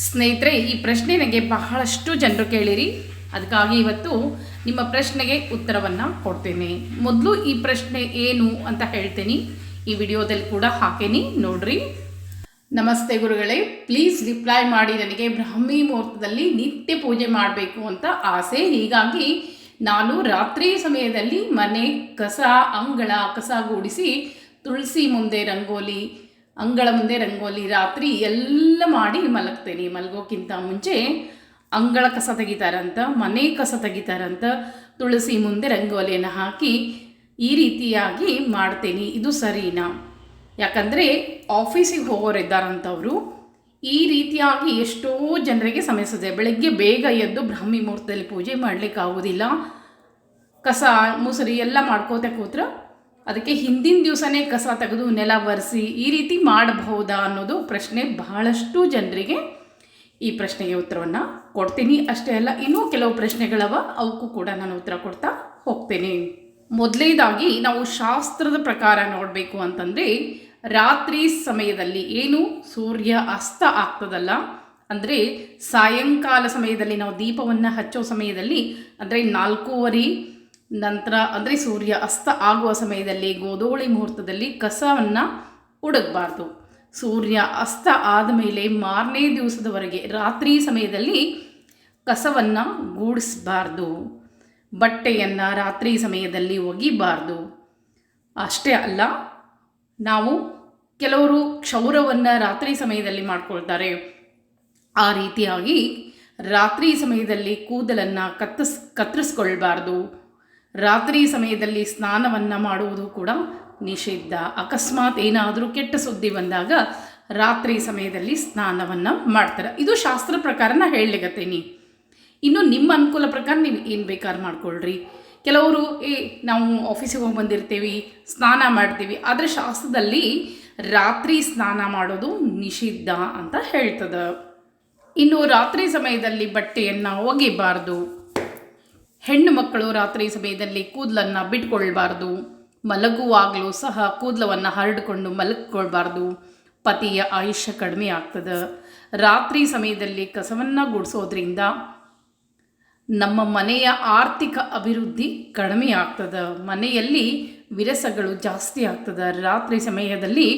ಸ್ನೇಹಿತರೆ, ಈ ಪ್ರಶ್ನೆ ನನಗೆ ಬಹಳಷ್ಟು ಜನರು ಕೇಳಿರಿ. ಅದಕ್ಕಾಗಿ ಇವತ್ತು ನಿಮ್ಮ ಪ್ರಶ್ನೆಗೆ ಉತ್ತರವನ್ನು ಕೊಡ್ತೇನೆ. ಮೊದಲು ಈ ಪ್ರಶ್ನೆ ಏನು ಅಂತ ಹೇಳ್ತೀನಿ. ಈ ವಿಡಿಯೋದಲ್ಲಿ ಕೂಡ ಹಾಕೇನಿ, ನೋಡ್ರಿ. ನಮಸ್ತೆ ಗುರುಗಳೇ ಪ್ಲೀಸ್ ರಿಪ್ಲೈ ಮಾಡಿ ನನಗೆ ಬ್ರಾಹ್ಮಿ ಮುಹೂರ್ತದಲ್ಲಿ ನಿತ್ಯ ಪೂಜೆ ಮಾಡಬೇಕು ಅಂತ ಆಸೆ. ಹೀಗಾಗಿ ನಾನು ರಾತ್ರಿ ಸಮಯದಲ್ಲಿ ಮನೆ ಕಸ, ಅಂಗಳ, ಕಸ ಗೂಡಿಸಿ, ತುಳಸಿ ಮುಂದೆ ರಂಗೋಲಿ ಅಂಗಳ ಮುಂದೆ ರಂಗೋಲಿ, ರಾತ್ರಿ ಎಲ್ಲ ಮಾಡಿ ಮಲಗ್ತೇನೆ. ಮಲಗೋಕ್ಕಿಂತ ಮುಂಚೆ ಅಂಗಳ ಕಸ ತೆಗಿತಾರಂತ, ಮನೆ ಕಸ ತೆಗಿತಾರಂತ ತುಳಸಿ ಮುಂದೆ ರಂಗೋಲಿಯನ್ನು ಹಾಕಿ ಈ ರೀತಿಯಾಗಿ ಮಾಡ್ತೇನೆ. ಇದು ಸರಿನಾ? ಯಾಕಂದರೆ ಆಫೀಸಿಗೆ ಹೋಗೋರಿದ್ದಾರಂಥವ್ರು ಈ ರೀತಿಯಾಗಿ ಎಷ್ಟೋ ಜನರಿಗೆ ಸಮಸ್ಯೆ ಬೆಳಗ್ಗೆ ಬೇಗ ಎದ್ದು ಬ್ರಾಹ್ಮಿ ಮುಹೂರ್ತದಲ್ಲಿ ಪೂಜೆ ಮಾಡಲಿಕ್ಕಾಗೋದಿಲ್ಲ. ಕಸ, ಮುಸುರಿ ಎಲ್ಲ ಮಾಡ್ಕೋತ ಕೂತ್ರೆ ಅದಕ್ಕೆ ಹಿಂದಿನ ದಿವಸನೇ ಕಸ ತೆಗೆದು ನೆಲ ಒರೆಸಿ ಈ ರೀತಿ ಮಾಡಬಹುದಾ ಅನ್ನೋದು ಪ್ರಶ್ನೆ ಬಹಳಷ್ಟು ಜನರಿಗೆ ಈ ಪ್ರಶ್ನೆಗೆ ಉತ್ತರವನ್ನು ಕೊಡ್ತೀನಿ. ಅಷ್ಟೇ ಅಲ್ಲ, ಇನ್ನೂ ಕೆಲವು ಪ್ರಶ್ನೆಗಳವ ಅವಕ್ಕೂ ಕೂಡ ನಾನು ಉತ್ತರ ಕೊಡ್ತಾ ಹೋಗ್ತೇನೆ. ಮೊದಲನೇದಾಗಿ, ನಾವು ಶಾಸ್ತ್ರದ ಪ್ರಕಾರ ನೋಡಬೇಕು ಅಂತಂದರೆ, ರಾತ್ರಿ ಸಮಯದಲ್ಲಿ ಏನು ಸೂರ್ಯ ಅಸ್ತ ಆಗ್ತದಲ್ಲ, ಅಂದರೆ ಸಾಯಂಕಾಲ ಸಮಯದಲ್ಲಿ ನಾವು ದೀಪವನ್ನು ಹಚ್ಚೋ ಸಮಯದಲ್ಲಿ, ಅಂದರೆ ನಾಲ್ಕೂವರೆ ನಂತರ ಅಂದರೆ ಸೂರ್ಯ ಅಸ್ತ ಆಗುವ ಸಮಯದಲ್ಲಿ ಗೋಧೋಳಿ ಮುಹೂರ್ತದಲ್ಲಿ ಕಸವನ್ನು ಉಡಗಬಾರ್ದು ಸೂರ್ಯ ಅಸ್ತ ಆದಮೇಲೆ ಮಾರನೇ ದಿವಸದವರೆಗೆ ರಾತ್ರಿ ಸಮಯದಲ್ಲಿ ಕಸವನ್ನು ಗೂಡಿಸಬಾರ್ದು. ಬಟ್ಟೆಯನ್ನು ರಾತ್ರಿ ಸಮಯದಲ್ಲಿ ಒಗಿಬಾರ್ದು. ಅಷ್ಟೇ ಅಲ್ಲ, ನಾವು ಕೆಲವರು ಕ್ಷೌರವನ್ನು ರಾತ್ರಿ ಸಮಯದಲ್ಲಿ ಮಾಡ್ಕೊಳ್ತಾರೆ. ಆ ರೀತಿಯಾಗಿ ರಾತ್ರಿ ಸಮಯದಲ್ಲಿ ಕೂದಲನ್ನು ಕತ್ತರಿಸ್, ಕತ್ತರಿಸ್ಕೊಳ್ಬಾರ್ದು. ರಾತ್ರಿ ಸಮಯದಲ್ಲಿ ಸ್ನಾನವನ್ನು ಮಾಡುವುದು ಕೂಡ ನಿಷಿದ್ಧ. ಅಕಸ್ಮಾತ್ ಏನಾದರೂ ಕೆಟ್ಟ ಸುದ್ದಿ ಬಂದಾಗ ರಾತ್ರಿ ಸಮಯದಲ್ಲಿ ಸ್ನಾನವನ್ನು ಮಾಡ್ತಾರೆ. ಇದು ಶಾಸ್ತ್ರ ಪ್ರಕಾರ ನಾ ಹೇಳಲಿಗತ್ತೀನಿ ಇನ್ನು ನಿಮ್ಮ ಅನುಕೂಲ ಪ್ರಕಾರ ನೀವು ಏನು ಬೇಕಾದ್ರೂ ಮಾಡ್ಕೊಳ್ರಿ. ಕೆಲವರು, ಏ, ನಾವು ಆಫೀಸಿಗೆ ಹೋಗಿ ಬಂದಿರ್ತೀವಿ, ಸ್ನಾನ ಮಾಡ್ತೀವಿ. ಆದರೆ ಶಾಸ್ತ್ರದಲ್ಲಿ ರಾತ್ರಿ ಸ್ನಾನ ಮಾಡೋದು ನಿಷಿದ್ಧ ಅಂತ ಹೇಳ್ತದೆ. ಇನ್ನು ರಾತ್ರಿ ಸಮಯದಲ್ಲಿ ಬಟ್ಟೆಯನ್ನು ಒಗಿಬಾರ್ದು. ಹೆಣ್ಣು ಮಕ್ಕಳು ರಾತ್ರಿ ಸಮಯದಲ್ಲಿ ಕೂದಲನ್ನು ಬಿಟ್ಕೊಳ್ಬಾರ್ದು. ಮಲಗುವಾಗಲೂ ಸಹ ಕೂದಲವನ್ನು ಹರಡಿಕೊಂಡು ಮಲಗಿಕೊಳ್ಬಾರ್ದು. ಪತಿಯ ಆಯುಷ್ಯ ಕಡಿಮೆ ಆಗ್ತದೆ. ರಾತ್ರಿ ಸಮಯದಲ್ಲಿ ಕಸವನ್ನು ಗುಡಿಸೋದ್ರಿಂದ ನಮ್ಮ ಮನೆಯ ಆರ್ಥಿಕ ಅಭಿವೃದ್ಧಿ ಕಡಿಮೆ ಆಗ್ತದೆ. ಮನೆಯಲ್ಲಿ ವಿರಸಗಳು ಜಾಸ್ತಿ ಆಗ್ತದೆ. ರಾತ್ರಿ ಸಮಯದಲ್ಲಿ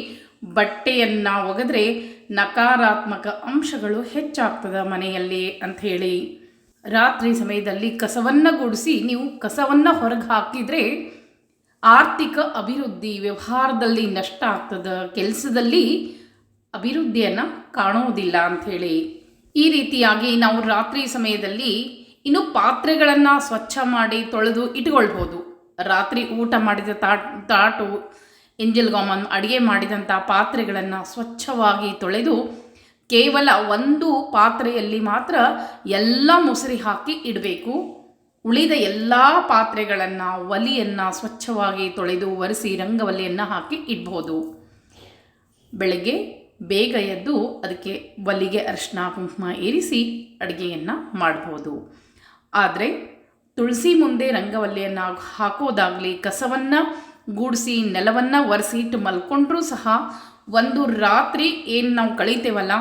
ಬಟ್ಟೆಯನ್ನು ಒಗೆದ್ರೆ ನಕಾರಾತ್ಮಕ ಅಂಶಗಳು ಹೆಚ್ಚಾಗ್ತದೆ ಮನೆಯಲ್ಲಿ ಅಂಥೇಳಿ ರಾತ್ರಿ ಸಮಯದಲ್ಲಿ ಕಸವನ್ನು ಗುಡಿಸಿ ನೀವು ಕಸವನ್ನು ಹೊರಗೆ ಹಾಕಿದರೆ ಆರ್ಥಿಕ ಅಭಿವೃದ್ಧಿ ವ್ಯವಹಾರದಲ್ಲಿ ನಷ್ಟ ಆಗ್ತದೆ, ಕೆಲಸದಲ್ಲಿ ಅಭಿವೃದ್ಧಿಯನ್ನು ಕಾಣೋದಿಲ್ಲ ಅಂಥೇಳಿ. ಈ ರೀತಿಯಾಗಿ ನಾವು ರಾತ್ರಿ ಸಮಯದಲ್ಲಿ ಇನ್ನು ಪಾತ್ರೆಗಳನ್ನು ಸ್ವಚ್ಛ ಮಾಡಿ ತೊಳೆದು ಇಟ್ಕೊಳ್ಬೋದು. ರಾತ್ರಿ ಊಟ ಮಾಡಿದ ತಾಟ್ ತಾಟು, ಎಂಜಲ್ ಗಾಮನ್ ಅಡುಗೆ ಮಾಡಿದಂಥ ಪಾತ್ರೆಗಳನ್ನು ಸ್ವಚ್ಛವಾಗಿ ತೊಳೆದು ಕೇವಲ ಒಂದು ಪಾತ್ರೆಯಲ್ಲಿ ಮಾತ್ರ ಎಲ್ಲ ಮೊಸರಿ ಹಾಕಿ ಇಡಬೇಕು. ಉಳಿದ ಎಲ್ಲ ಪಾತ್ರೆಗಳನ್ನು, ಒಲಿಯನ್ನು ಸ್ವಚ್ಛವಾಗಿ ತೊಳೆದು ಒರೆಸಿ ರಂಗವಲಿಯನ್ನು ಹಾಕಿ ಇಡ್ಬೋದು. ಬೆಳಗ್ಗೆ ಬೇಗ ಎದ್ದು ಅದಕ್ಕೆ ಒಲಿಗೆ ಅರಿಶಿನ ಕುಂಕುಮ ಏರಿಸಿ ಅಡುಗೆಯನ್ನು ಮಾಡ್ಬೋದು. ಆದರೆ ತುಳಸಿ ಮುಂದೆ ರಂಗವಲ್ಲಿಯನ್ನು ಹಾಕೋದಾಗಲಿ ಕಸವನ್ನು ಗೂಡಿಸಿ ನೆಲವನ್ನು ಒರೆಸಿಟ್ಟು ಮಲ್ಕೊಂಡ್ರೂ ಸಹ ಒಂದು ರಾತ್ರಿ ಏನು ನಾವು ಕಳೀತೇವಲ್ಲ,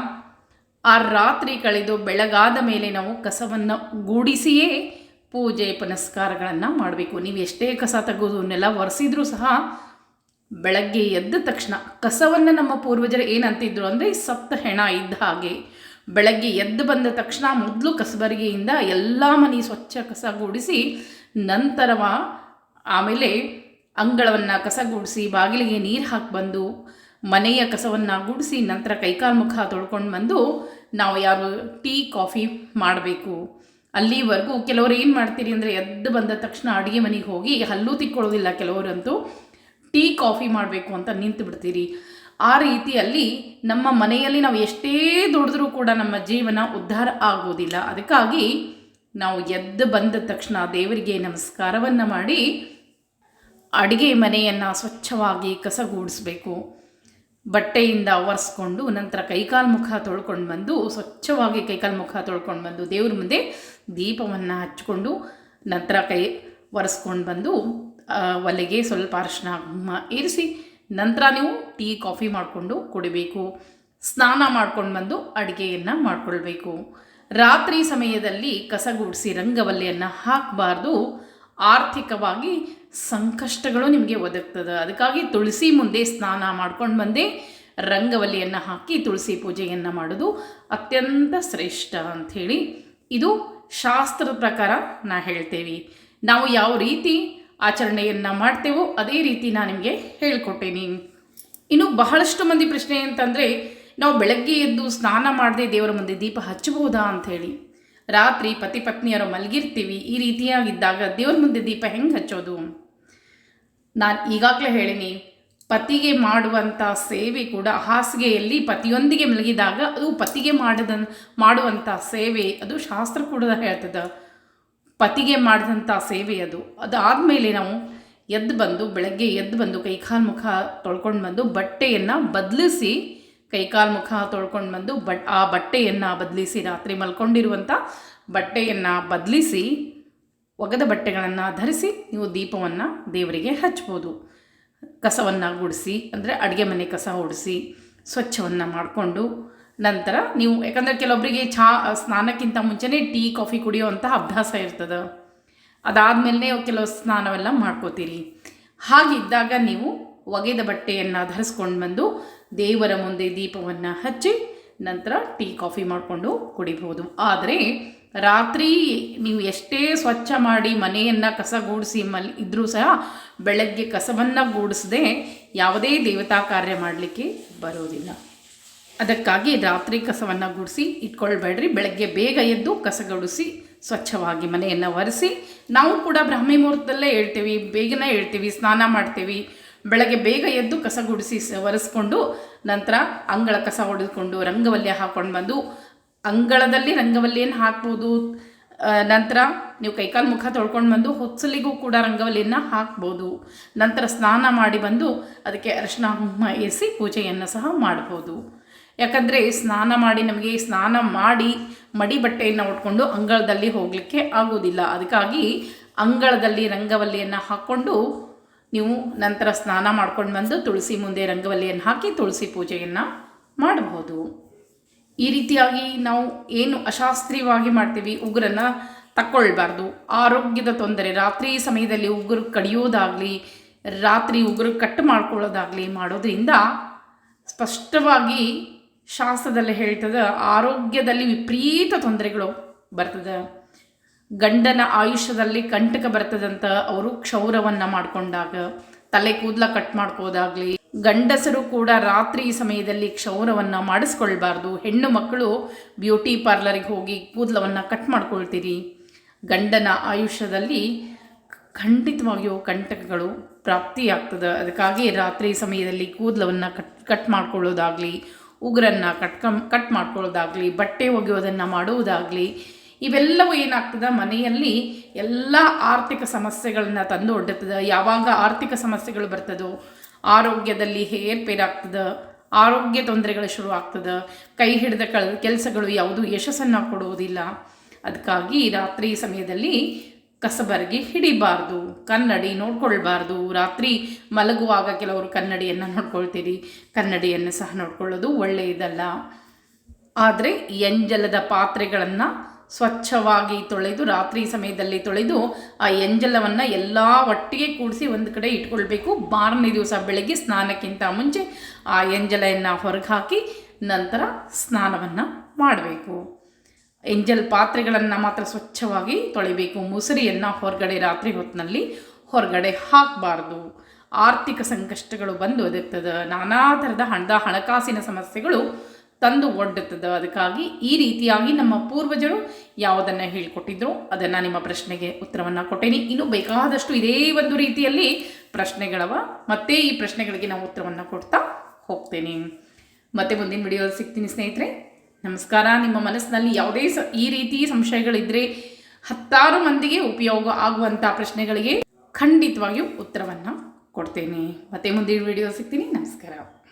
ಆ ರಾತ್ರಿ ಕಳೆದು ಬೆಳಗಾದ ಮೇಲೆ ನಾವು ಕಸವನ್ನು ಗೂಡಿಸಿಯೇ ಪೂಜೆ ಪುನಸ್ಕಾರಗಳನ್ನು ಮಾಡಬೇಕು. ನೀವು ಎಷ್ಟೇ ಕಸ ತೆಗೆದು ನೆಲ ಒರೆಸಿದ್ರೂ ಸಹ ಬೆಳಗ್ಗೆ ಎದ್ದ ತಕ್ಷಣ ಕಸವನ್ನು ನಮ್ಮ ಪೂರ್ವಜರು ಏನಂತಿದ್ರು ಅಂದರೆ ಸತ್ತ ಹೆಣ ಇದ್ದ ಹಾಗೆ. ಬೆಳಗ್ಗೆ ಎದ್ದು ಬಂದ ತಕ್ಷಣ ಮೊದಲು ಕಸಬರಿಗೆಯಿಂದ ಎಲ್ಲ ಮನೆ ಸ್ವಚ್ಛ ಕಸ ಗೂಡಿಸಿ ನಂತರವ ಆಮೇಲೆ ಅಂಗಳವನ್ನು ಕಸಗೂಡಿಸಿ, ಬಾಗಿಲಿಗೆ ನೀರು ಹಾಕಿ ಬಂದು, ಮನೆಯ ಕಸವನ್ನು ಗುಡಿಸಿ, ನಂತರ ಕೈಕಾಲು ಮುಖ ತೊಳ್ಕೊಂಡು ಬಂದು, ನಾವು ಯಾರು ಟೀ, ಕಾಫಿ ಮಾಡಬೇಕು. ಅಲ್ಲಿವರೆಗೂ ಕೆಲವರು ಏನು ಮಾಡ್ತೀರಿ ಅಂದರೆ ಎದ್ದು ಬಂದ ತಕ್ಷಣ ಅಡುಗೆ ಮನೆಗೆ ಹೋಗಿ ಹಲ್ಲು ತಿಕ್ಕೊಳ್ಳೋದಿಲ್ಲ ಕೆಲವರಂತೂ. ಟೀ, ಕಾಫಿ ಮಾಡಬೇಕು ಅಂತ ನಿಂತು ಬಿಡ್ತೀರಿ. ಆ ರೀತಿಯಲ್ಲಿ ನಮ್ಮ ಮನೆಯಲ್ಲಿ ನಾವು ಎಷ್ಟೇ ದುಡಿದ್ರೂ ಕೂಡ ನಮ್ಮ ಜೀವನ ಉದ್ಧಾರ ಆಗೋದಿಲ್ಲ. ಅದಕ್ಕಾಗಿ ನಾವು ಎದ್ದು ಬಂದ ತಕ್ಷಣ ದೇವರಿಗೆ ನಮಸ್ಕಾರವನ್ನು ಮಾಡಿ ಅಡುಗೆ ಮನೆಯನ್ನು ಸ್ವಚ್ಛವಾಗಿ ಕಸಗೂಡಿಸ್ಬೇಕು. ಬಟ್ಟೆಯಿಂದ ಒರೆಸ್ಕೊಂಡು ನಂತರ ಕೈಕಾಲು ಮುಖ ತೊಳ್ಕೊಂಡು ಬಂದು ಸ್ವಚ್ಛವಾಗಿ ಕೈಕಾಲು ಮುಖ ತೊಳ್ಕೊಂಡು ಬಂದು ದೇವ್ರ ಮುಂದೆ ದೀಪವನ್ನು ಹಚ್ಕೊಂಡು ನಂತರ ಕೈ ಒರೆಸ್ಕೊಂಡು ಬಂದು ಒಲೆಗೆ ಸ್ವಲ್ಪ ಅರಿಶಿನ ಇರಿಸಿ ನಂತರ ನೀವು ಟೀ, ಕಾಫಿ ಮಾಡಿಕೊಂಡು ಕುಡಿಬೇಕು. ಸ್ನಾನ ಮಾಡ್ಕೊಂಡು ಬಂದು ಅಡುಗೆಯನ್ನು ಮಾಡಿಕೊಳ್ಬೇಕು. ರಾತ್ರಿ ಸಮಯದಲ್ಲಿ ಕಸಗೂಡಿಸಿ ರಂಗವಲ್ಲೆಯನ್ನು ಹಾಕಬಾರ್ದು. ಆರ್ಥಿಕವಾಗಿ ಸಂಕಷ್ಟಗಳು ನಿಮಗೆ ಒದಗ್ತದೆ. ಅದಕ್ಕಾಗಿ ತುಳಸಿ ಮುಂದೆ ಸ್ನಾನ ಮಾಡ್ಕೊಂಡು ಬಂದೆ. ರಂಗವಲ್ಲಿಯನ್ನು ಹಾಕಿ ತುಳಸಿ ಪೂಜೆಯನ್ನು ಮಾಡೋದು ಅತ್ಯಂತ ಶ್ರೇಷ್ಠ ಅಂಥೇಳಿ ಇದು ಶಾಸ್ತ್ರದ ಪ್ರಕಾರ ನಾ ಹೇಳ್ತೇವೆ. ನಾವು ಯಾವ ರೀತಿ ಆಚರಣೆಯನ್ನು ಮಾಡ್ತೇವೋ ಅದೇ ರೀತಿ ನಾನು ನಿಮಗೆ ಹೇಳ್ಕೊಟ್ಟೇನಿ. ಇನ್ನು ಬಹಳಷ್ಟು ಮಂದಿ ಪ್ರಶ್ನೆ ಅಂತಂದರೆ ನಾವು ಬೆಳಗ್ಗೆ ಎದ್ದು ಸ್ನಾನ ಮಾಡದೆ ದೇವರ ಮುಂದೆ ದೀಪ ಹಚ್ಚಬಹುದಾ ಅಂಥೇಳಿ. ರಾತ್ರಿ ಪತಿ ಪತ್ನಿಯರು ಮಲಗಿರ್ತೀವಿ. ಈ ರೀತಿಯಾಗಿದ್ದಾಗ ದೇವ್ರ ಮುಂದೆ ದೀಪ ಹೆಂಗೆ ಹಚ್ಚೋದು? ನಾನು ಈಗಾಗಲೇ ಹೇಳಿನಿ, ಪತಿಗೆ ಮಾಡುವಂಥ ಸೇವೆ ಕೂಡ ಹಾಸಿಗೆಯಲ್ಲಿ ಪತಿಯೊಂದಿಗೆ ಮಲಗಿದಾಗ ಅದು ಪತಿಗೆ ಮಾಡಿದ ಮಾಡುವಂಥ ಸೇವೆ, ಅದು ಶಾಸ್ತ್ರ ಕೂಡ ಹೇಳ್ತದೆ. ಪತಿಗೆ ಮಾಡಿದಂಥ ಸೇವೆ ಅದು. ಅದಾದಮೇಲೆ ನಾವು ಎದ್ದು ಬಂದು, ಬೆಳಗ್ಗೆ ಎದ್ದು ಬಂದು ಕೈಕಾಲು ಮುಖ ತೊಳ್ಕೊಂಡು ಬಂದು ಬಟ್ಟೆಯನ್ನು ಬದಲಿಸಿ ಕೈಕಾಲು ಮುಖ ತೊಳ್ಕೊಂಡು ಬಂದು ಬಟ್, ಆ ಬಟ್ಟೆಯನ್ನು ಬದಲಿಸಿ, ರಾತ್ರಿ ಮಲ್ಕೊಂಡಿರುವಂಥ ಬಟ್ಟೆಯನ್ನು ಬದಲಿಸಿ ಒಗೆದ ಬಟ್ಟೆಗಳನ್ನು ಧರಿಸಿ ನೀವು ದೀಪವನ್ನು ದೇವರಿಗೆ ಹಚ್ಬೋದು ಕಸವನ್ನು ಗುಡಿಸಿ, ಅಂದರೆ ಅಡುಗೆ ಮನೆ ಕಸ ಓಡಿಸಿ ಸ್ವಚ್ಛವನ್ನು ಮಾಡಿಕೊಂಡು ನಂತರ ನೀವು, ಯಾಕಂದರೆ ಕೆಲವೊಬ್ಬರಿಗೆ ಚಾ, ಸ್ನಾನಕ್ಕಿಂತ ಮುಂಚೆನೇ ಟೀ, ಕಾಫಿ ಕುಡಿಯುವಂಥ ಅಭ್ಯಾಸ ಇರ್ತದೆ. ಅದಾದಮೇಲೆ ಕೆಲವು ಸ್ನಾನವೆಲ್ಲ ಮಾಡ್ಕೋತೀರಿ. ಹಾಗಿದ್ದಾಗ ನೀವು ಒಗೆದ ಬಟ್ಟೆಯನ್ನು ಧರಿಸ್ಕೊಂಡು ಬಂದು ದೇವರ ಮುಂದೆ ದೀಪವನ್ನು ಹಚ್ಚಿ ನಂತರ ಟೀ, ಕಾಫಿ ಮಾಡಿಕೊಂಡು ಕುಡಿಬಹುದು. ಆದರೆ ರಾತ್ರಿ ನೀವು ಎಷ್ಟೇ ಸ್ವಚ್ಛ ಮಾಡಿ ಮನೆಯನ್ನು ಕಸ ಗೂಡಿಸಿ ಮಲ್ ಇದ್ದರೂ ಸಹ ಬೆಳಗ್ಗೆ ಕಸವನ್ನು ಗೂಡಿಸದೆ ಯಾವುದೇ ದೇವತಾ ಕಾರ್ಯ ಮಾಡಲಿಕ್ಕೆ ಬರೋದಿಲ್ಲ. ಅದಕ್ಕಾಗಿ ರಾತ್ರಿ ಕಸವನ್ನು ಗುಡಿಸಿ ಇಟ್ಕೊಳ್ಬೇಡ್ರಿ. ಬೆಳಗ್ಗೆ ಬೇಗ ಎದ್ದು ಕಸ ಗುಡಿಸಿ ಸ್ವಚ್ಛವಾಗಿ ಮನೆಯನ್ನು ಒರೆಸಿ ನಾವು ಕೂಡ ಬ್ರಾಹ್ಮಿ ಮುಹೂರ್ತದಲ್ಲೇ ಹೇಳ್ತೀವಿ, ಬೇಗನೆ ಹೇಳ್ತೀವಿ, ಸ್ನಾನ ಮಾಡ್ತೀವಿ. ಬೆಳಗ್ಗೆ ಬೇಗ ಎದ್ದು ಕಸ ಗುಡಿಸಿ ಒರೆಸ್ಕೊಂಡು ನಂತರ ಅಂಗಳ ಕಸ ಹೊಡೆದುಕೊಂಡು ರಂಗವಲ್ಯ ಹಾಕ್ಕೊಂಡು ಬಂದು ಅಂಗಳದಲ್ಲಿ ರಂಗವಲ್ಲಿಯನ್ನು ಹಾಕ್ಬೋದು. ನಂತರ ನೀವು ಕೈಕಾಲು ಮುಖ ತೊಳ್ಕೊಂಡು ಬಂದು ಹೊಚ್ಚಲಿಗೂ ಕೂಡ ರಂಗವಲ್ಲಿಯನ್ನು ಹಾಕ್ಬೋದು. ನಂತರ ಸ್ನಾನ ಮಾಡಿ ಬಂದು ಅದಕ್ಕೆ ಅರಿಶಿನ ಏರಿಸಿ ಪೂಜೆಯನ್ನು ಸಹ ಮಾಡ್ಬೋದು. ಯಾಕಂದರೆ ಸ್ನಾನ ಮಾಡಿ ನಮಗೆ ಸ್ನಾನ ಮಾಡಿ ಮಡಿ ಬಟ್ಟೆಯನ್ನು ಉಟ್ಕೊಂಡು ಅಂಗಳದಲ್ಲಿ ಹೋಗಲಿಕ್ಕೆ ಆಗೋದಿಲ್ಲ. ಅದಕ್ಕಾಗಿ ಅಂಗಳದಲ್ಲಿ ರಂಗವಲ್ಲಿಯನ್ನು ಹಾಕ್ಕೊಂಡು ನೀವು ನಂತರ ಸ್ನಾನ ಮಾಡ್ಕೊಂಡು ಬಂದು ತುಳಸಿ ಮುಂದೆ ರಂಗವಲ್ಲಿಯನ್ನು ಹಾಕಿ ತುಳಸಿ ಪೂಜೆಯನ್ನು ಮಾಡಬಹುದು ಈ ರೀತಿಯಾಗಿ ನಾವು ಏನು ಅಶಾಸ್ತ್ರೀಯವಾಗಿ ಮಾಡ್ತೀವಿ ಉಗುರನ್ನು ತಕ್ಕೊಳ್ಬಾರ್ದು. ಆರೋಗ್ಯದ ತೊಂದರೆ, ರಾತ್ರಿ ಸಮಯದಲ್ಲಿ ಉಗುರು ಕಡಿಯೋದಾಗಲಿ, ರಾತ್ರಿ ಉಗುರು ಕಟ್ ಮಾಡ್ಕೊಳ್ಳೋದಾಗಲಿ ಮಾಡೋದ್ರಿಂದ ಸ್ಪಷ್ಟವಾಗಿ ಶಾಸ್ತ್ರದಲ್ಲಿ ಹೇಳ್ತದೆ, ಆರೋಗ್ಯದಲ್ಲಿ ವಿಪರೀತ ತೊಂದರೆಗಳು ಬರ್ತದೆ. ಗಂಡನ ಆಯುಷ್ಯದಲ್ಲಿ ಕಂಟಕ ಬರ್ತದಂತ ಅವರು ಕ್ಷೌರವನ್ನು ಮಾಡಿಕೊಂಡಾಗ, ತಲೆ ಕೂದಲ ಕಟ್ ಮಾಡ್ಕೋದಾಗ್ಲಿ ಗಂಡಸರು ಕೂಡ ರಾತ್ರಿ ಸಮಯದಲ್ಲಿ ಕ್ಷೌರವನ್ನು ಮಾಡಿಸ್ಕೊಳ್ಬಾರ್ದು. ಹೆಣ್ಣು ಮಕ್ಕಳು ಬ್ಯೂಟಿ ಪಾರ್ಲರಿಗೆ ಹೋಗಿ ಕೂದಲವನ್ನು ಕಟ್ ಮಾಡ್ಕೊಳ್ತೀರಿ. ಗಂಡನ ಆಯುಷ್ಯದಲ್ಲಿ ಖಂಡಿತವಾಗಿಯೂ ಕಂಟಕಗಳು ಪ್ರಾಪ್ತಿಯಾಗ್ತದೆ. ಅದಕ್ಕಾಗಿ ರಾತ್ರಿ ಸಮಯದಲ್ಲಿ ಕೂದಲವನ್ನು ಕಟ್ ಕಟ್ ಮಾಡ್ಕೊಳ್ಳೋದಾಗಲಿ, ಉಗುರನ್ನು ಕಟ್ಕ ಕಟ್ ಮಾಡ್ಕೊಳ್ಳೋದಾಗಲಿ, ಬಟ್ಟೆ ಒಗೆಯೋದನ್ನು ಮಾಡುವುದಾಗಲಿ, ಇವೆಲ್ಲವೂ ಏನಾಗ್ತದೆ? ಮನೆಯಲ್ಲಿ ಎಲ್ಲ ಆರ್ಥಿಕ ಸಮಸ್ಯೆಗಳನ್ನ ತಂದು ಒಡ್ಡುತ್ತದೆ ಯಾವಾಗ ಆರ್ಥಿಕ ಸಮಸ್ಯೆಗಳು ಬರ್ತದೋ ಆರೋಗ್ಯದಲ್ಲಿ ಏರ್ಪೇರಾಗ್ತದೆ ಆರೋಗ್ಯ ತೊಂದರೆಗಳು ಶುರು ಆಗ್ತದೆ, ಕೈ ಹಿಡಿದ ಕಳ, ಕೆಲಸಗಳು ಯಾವುದು ಯಶಸ್ಸನ್ನು ಕೊಡುವುದಿಲ್ಲ. ಅದಕ್ಕಾಗಿ ರಾತ್ರಿ ಸಮಯದಲ್ಲಿ ಕಸಬರಗಿ ಹಿಡಿಬಾರ್ದು, ಕನ್ನಡಿ ನೋಡ್ಕೊಳ್ಬಾರ್ದು. ರಾತ್ರಿ ಮಲಗುವಾಗ ಕೆಲವರು ಕನ್ನಡಿಯನ್ನು ನೋಡ್ಕೊಳ್ತೀರಿ, ಕನ್ನಡಿಯನ್ನು ಸಹ ನೋಡ್ಕೊಳ್ಳೋದು ಒಳ್ಳೆಯದಲ್ಲ. ಆದರೆ ಎಂಜಲದ ಪಾತ್ರೆಗಳನ್ನು ಸ್ವಚ್ಛವಾಗಿ ತೊಳೆದು, ರಾತ್ರಿ ಸಮಯದಲ್ಲಿ ತೊಳೆದು ಆ ಎಂಜಲವನ್ನು ಎಲ್ಲ ಒಟ್ಟಿಗೆ ಕೂಡಿಸಿ ಒಂದು ಕಡೆ ಇಟ್ಕೊಳ್ಬೇಕು. ಮಾರನೇ ದಿವಸ ಬೆಳಗ್ಗೆ ಸ್ನಾನಕ್ಕಿಂತ ಮುಂಚೆ ಆ ಎಂಜಲೆಯನ್ನು ಹೊರಗೆ ಹಾಕಿ ನಂತರ ಸ್ನಾನವನ್ನು ಮಾಡಬೇಕು. ಎಂಜಲ್ ಪಾತ್ರೆಗಳನ್ನು ಮಾತ್ರ ಸ್ವಚ್ಛವಾಗಿ ತೊಳಿಬೇಕು. ಮುಸುರಿಯನ್ನು ಹೊರಗಡೆ ರಾತ್ರಿ ಹೊತ್ತಿನಲ್ಲಿ ಹೊರಗಡೆ ಹಾಕಬಾರ್ದು. ಆರ್ಥಿಕ ಸಂಕಷ್ಟಗಳು ಬಂದು ಒದಗ್ತದೆ ನಾನಾ ಥರದ ಹಣದ ಹಣಕಾಸಿನ ಸಮಸ್ಯೆಗಳು ತಂದು ಒಡ್ಡುತ್ತದೆ ಅದಕ್ಕಾಗಿ ಈ ರೀತಿಯಾಗಿ ನಮ್ಮ ಪೂರ್ವಜರು ಯಾವುದನ್ನು ಹೇಳಿಕೊಟ್ಟಿದ್ರು, ಅದನ್ನು ನಿಮ್ಮ ಪ್ರಶ್ನೆಗೆ ಉತ್ತರವನ್ನು ಕೊಟ್ಟೇನಿ. ಇನ್ನು ಬೇಕಾದಷ್ಟು ಇದೇ ಒಂದು ರೀತಿಯಲ್ಲಿ ಪ್ರಶ್ನೆಗಳವ, ಮತ್ತೆ ಈ ಪ್ರಶ್ನೆಗಳಿಗೆ ನಾವು ಉತ್ತರವನ್ನು ಕೊಡ್ತಾ ಹೋಗ್ತೇನೆ. ಮತ್ತೆ ಮುಂದಿನ ವಿಡಿಯೋ ಸಿಗ್ತೀನಿ ಸ್ನೇಹಿತರೆ. ನಮಸ್ಕಾರ. ನಿಮ್ಮ ಮನಸ್ಸಿನಲ್ಲಿ ಯಾವುದೇ ಸ, ಈ ರೀತಿ ಸಂಶಯಗಳಿದ್ದರೆ ಹತ್ತಾರು ಮಂದಿಗೆ ಉಪಯೋಗ ಆಗುವಂಥ ಪ್ರಶ್ನೆಗಳಿಗೆ ಖಂಡಿತವಾಗಿಯೂ ಉತ್ತರವನ್ನು ಕೊಡ್ತೇನೆ. ಮತ್ತೆ ಮುಂದಿನ ವಿಡಿಯೋ ಸಿಗ್ತೀನಿ. ನಮಸ್ಕಾರ.